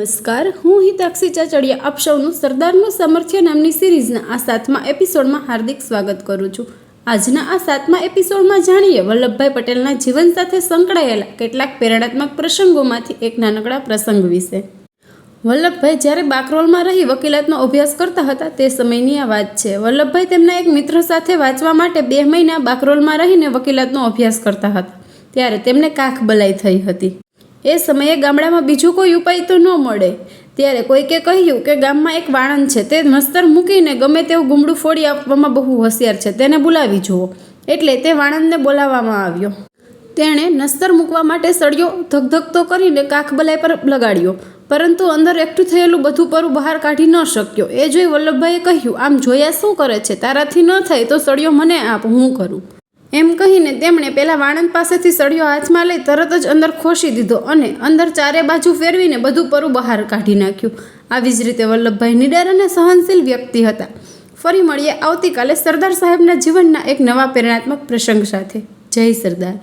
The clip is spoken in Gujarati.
નમસ્કાર, હું હિતાક્ષી ચાચડિયા આપ સૌનું સરદારનું સામર્થ્ય નામની સિરીઝના આ સાતમા એપિસોડમાં હાર્દિક સ્વાગત કરું છું. આજના આ સાતમા એપિસોડમાં જાણીએ વલ્લભભાઈ પટેલના જીવન સાથે સંકળાયેલા કેટલાક પ્રેરણાત્મક પ્રસંગોમાંથી એક નાનકડા પ્રસંગ વિશે. વલ્લભભાઈ જ્યારે બાકરોલમાં રહી વકીલાતનો અભ્યાસ કરતા હતા તે સમયની આ વાત છે. વલ્લભભાઈ તેમના એક મિત્ર સાથે વાંચવા માટે બે મહિના બાકરોલમાં રહીને વકીલાતનો અભ્યાસ કરતા હતા. ત્યારે તેમને કાખ બલાઈ થઈ હતી. એ સમયે ગામડામાં બીજું કોઈ ઉપાય તો ન મળે. ત્યારે કોઈકે કહ્યું કે ગામમાં એક વાણંદ છે, તે મસ્તર મૂકીને ગમે તેવું ગુમડું ફોડી આપવામાં બહુ હોશિયાર છે, તેને બોલાવી જુઓ. એટલે તે વાણંદને બોલાવવામાં આવ્યો. તેણે નસ્તર મૂકવા માટે સળિયો ધગધગતો કરીને કાખબલાઈ પર લગાડ્યો, પરંતુ અંદર એકઠું થયેલું બધું પરું બહાર કાઢી ન શક્યો. એ જોઈ વલ્લભભાઈએ કહ્યું, આમ જોયા શું કરે છે? તારાથી ન થાય તો સળિયો મને આપ, હું કરું. એમ કહીને તેમણે પેલા વાણંદ પાસેથી સળિયો હાથમાં લઈ તરત જ અંદર ખોસી દીધો અને અંદર ચારે બાજુ ફેરવીને બધું પરું બહાર કાઢી નાખ્યું. આવી જ રીતે વલ્લભભાઈ નિડર અને સહનશીલ વ્યક્તિ હતા. ફરી મળીએ આવતીકાલે સરદાર સાહેબના જીવનના એક નવા પ્રેરણાત્મક પ્રસંગ સાથે. જય સરદાર.